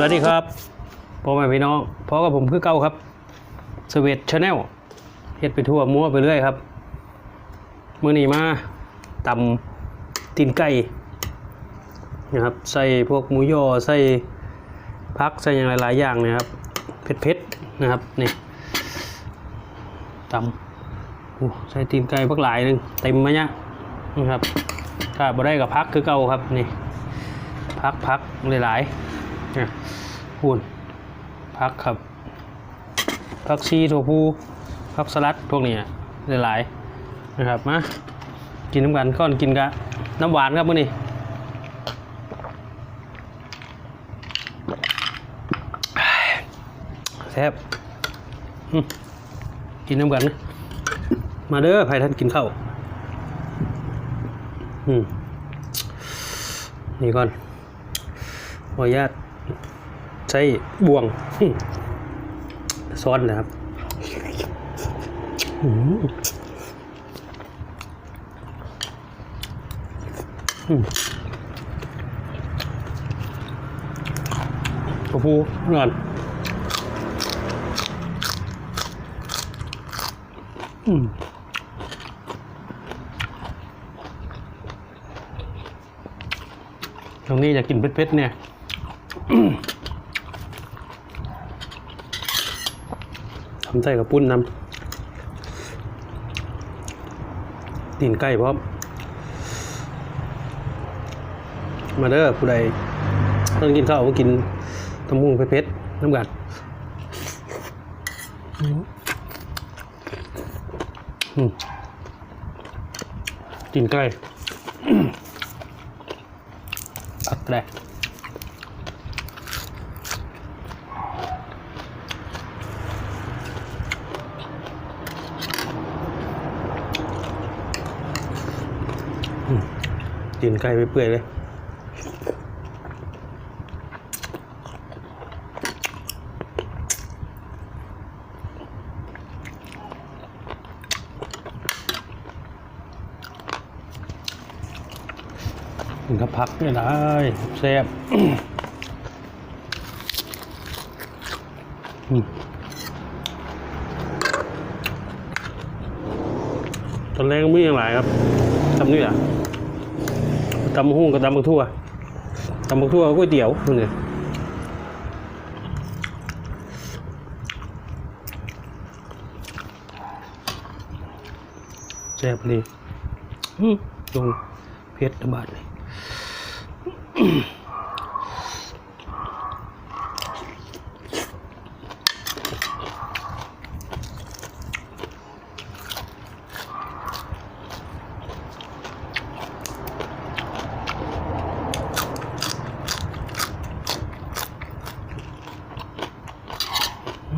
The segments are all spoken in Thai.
สวัสดีครับพ่อแม่พี่น้องพ่อกับผมคือเก่าครับสวีทชาแนลเฮ็ดไปทั่วมั่วไปเรื่อยครับมื้อนี้มาตำตีนไก่นะครับ ใส่พวกหมูยอใส่พักใส่อย่างหลายๆอย่างนะครับเผ็ดๆนะครับนี่ตำใส่ตีนไก่พักหลายหนึงเต็มมาเนี่ยนะครับถ้าบ่ได้กับพักคือเก่าครับนี่พักพักหลายๆเนี่ย หุ่นพักครับพักชีถั่วพูพักสลัดพวกนี้หลายๆนะครับมากินน้ำกันก้อนกินกะน้ำหวานครับมื้อนี้แซ่บกินน้ำกันนะมาเด้อไผ่ท่านกินข้าวอืมนี่ก่อนขออนุญาต ใช้บ่วงซ้อนนะครับอืมอืมโอ้โหนอนอืมตรงนี้อยากกินเผ็ดๆเนี่ย ทำใส่กับปุ้นน้ำตีนไก่พร้อมมาเด้อผู้ใดต้องกินข้าวก็กินตำมุงเผ็ดน้ำกันอืมอืมตีนไก่อักแรก ตีนไก่ไปเปื่อยเลยมันก็พักไม่ได้แซ่บอืมตอนแรกก็ไม่ยังหลายครับทำนี่แหละ ตำหุ้งกับตำบักทั่วตำบักทั่วก๋วยเตี๋ยวนี่แซ่บเลยอืมลงเพชรบาทเลย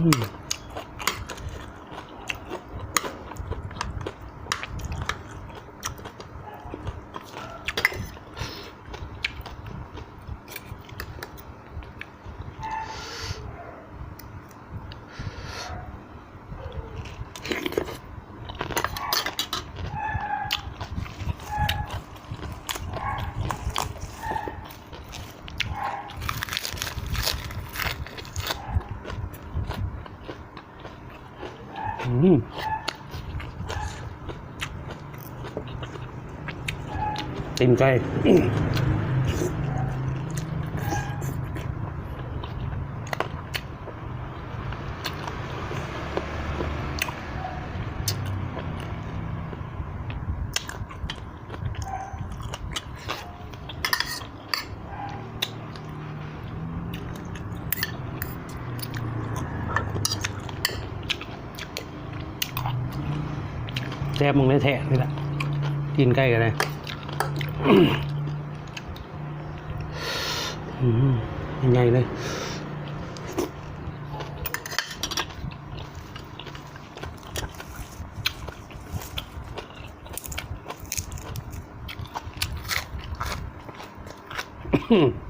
อื ตีนไก่ ซ่บมึงได้แทะนี่แหละกินใกล้กันเลยยังไงเลยอืม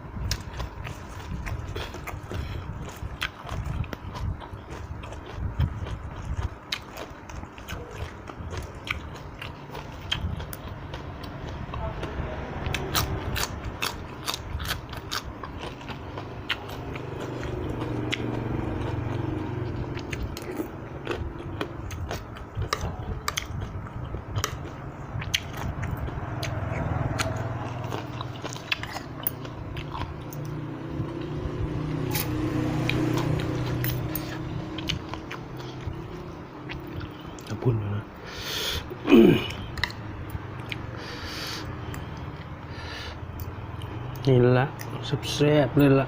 จะพุ่นอยู่นะนี่ละสับแซ่บเลยละ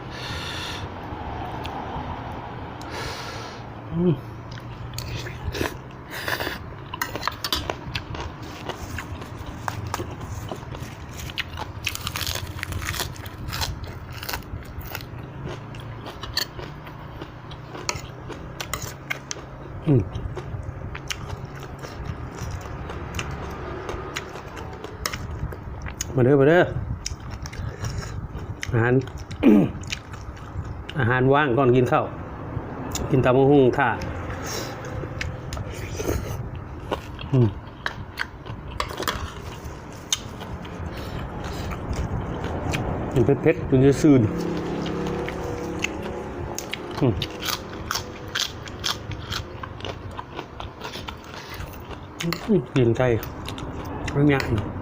อืม มาเด้อมาเด้ออาหาร อาหารว่างก่อนกินข้าวกินตำมะฮุ่งท่าอืมกินเผ็ดๆจนจะซื่นอืมอืมกินใจเรื่องใหญ่เผ็ดละบาด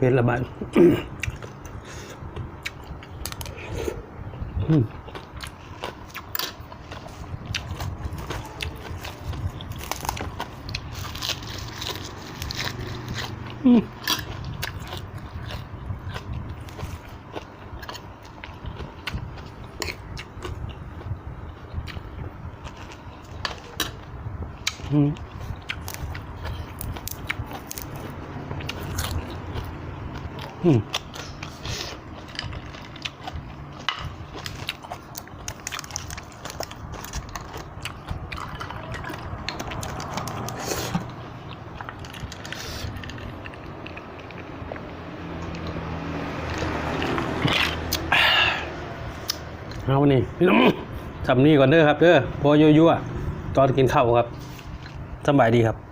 อืมอืมอืมอืม เอานี่พี่น้ทำนี่ก่อนเด้อครับเด้อพอยั่วๆตอนกินข้าวครับสบายดีครับ